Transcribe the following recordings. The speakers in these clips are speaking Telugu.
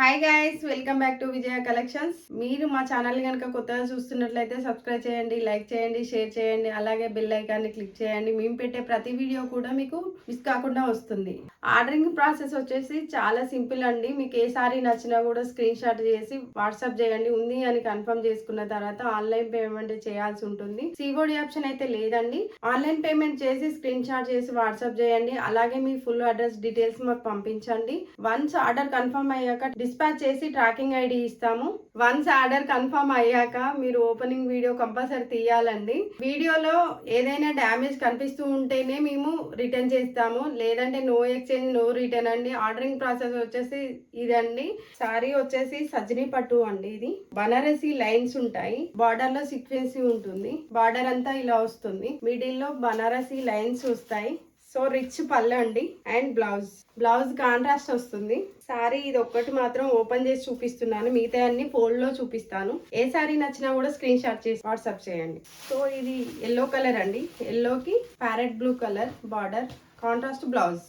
Hi guys welcome back to Vijaya collections మీరు మా ఛానల్ కనుక కొత్తగా చూస్తున్నట్లయితే సబ్స్క్రైబ్ చేయండి లైక్ చేయండి షేర్ చేయండి అలాగే బెల్ ఐకాన్ని క్లిక్ చేయండి. మేము పెట్టే ప్రతి వీడియో కూడా మీకు మిస్ కాకుండా వస్తుంది. ఆర్డరింగ్ ప్రాసెస్ వచ్చేసి చాలా సింపుల్ అండి. మీకు ఏ సారీ నచ్చినా కూడా స్క్రీన్ షాట్ చేసి వాట్సాప్ చేయండి. ఉంది అని కన్ఫర్మ్ చేసుకున్న తర్వాత ఆన్లైన్ పేమెంట్ చేయాల్సి ఉంటుంది. సిఓడి ఆప్షన్ అయితే లేదండి. ఆన్లైన్ పేమెంట్ చేసి స్క్రీన్ షాట్ చేసి వాట్సాప్ చేయండి. అలాగే మీ ఫుల్ అడ్రస్ డీటెయిల్స్ మాకు పంపించండి. వన్స్ ఆర్డర్ కన్ఫర్మ్ అయ్యాక డిస్పాచ్ చేసి ట్రాకింగ్ ఐడి ఇస్తాము. వన్స్ ఆర్డర్ కన్ఫర్మ్ అయ్యాక మీరు ఓపెనింగ్ వీడియో కంపల్సరీ తీయాలండి. వీడియోలో ఏదైనా డ్యామేజ్ కనిపిస్తూ ఉంటేనే మేము రిటర్న్ చేస్తాము. లేదంటే నో ఎక్స్చేంజ్ నో రిటర్న్ అండి. ఆర్డరింగ్ ప్రాసెస్ వచ్చేసి ఇదండి. సారీ వచ్చేసి సజ్జని పట్టు అండి ఇది. బనారసి లైన్స్ ఉంటాయి. బార్డర్లో సీక్వెన్సీ ఉంటుంది. బార్డర్ అంతా ఇలా వస్తుంది. మిడిల్లో బనారసి లైన్స్ వస్తాయి. సో రిచ్ పళ్ళు అండి అండ్ బ్లౌజ్. బ్లౌజ్ కాంట్రాస్ట్ వస్తుంది. సారీ ఇది ఒక్కటి మాత్రం ఓపెన్ చేసి చూపిస్తున్నాను. మిగతా అన్ని ఫోల్డ్లో చూపిస్తాను. ఏ సారీ నచ్చినా కూడా స్క్రీన్ షాట్ చేసి వాట్సాప్ చేయండి. సో ఇది ఎల్లో కలర్ అండి. ఎల్లోకి parrot blue colour border contrast blouse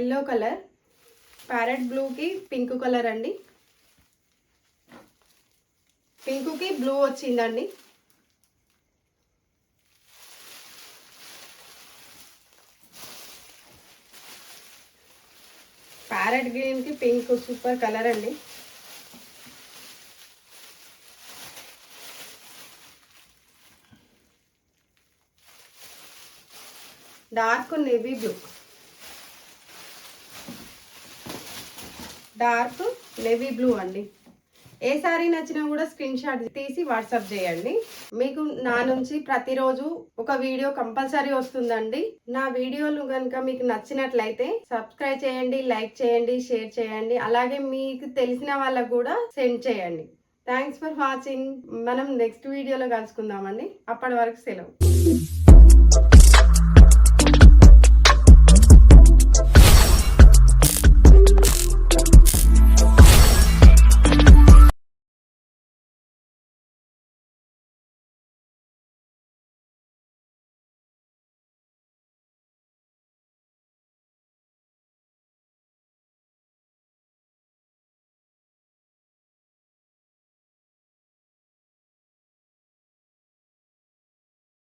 yellow colour parrot బ్లూకి పింక్ కలర్ అండి. పింక్కి బ్లూ వచ్చిందండి. ప్యారెట్ గ్రీన్కి పింక్ సూపర్ కలర్ అండి. Dark navy blue. Dark navy blue అండి. ఏ సారీ నచ్చినా కూడా స్క్రీన్ షాట్ తీసి వాట్సాప్ చేయండి. మీకు నా నుంచి ప్రతిరోజు ఒక వీడియో కంపల్సరీ వస్తుందండి. నా వీడియోలు కనుక మీకు నచ్చినట్లయితే సబ్స్క్రైబ్ చేయండి లైక్ చేయండి షేర్ చేయండి. అలాగే మీకు తెలిసిన వాళ్ళకు కూడా సెండ్ చేయండి. Thanks for watching. మనం నెక్స్ట్ వీడియోలో కలుసుకుందామండి. అప్పటి వరకు సెలవు.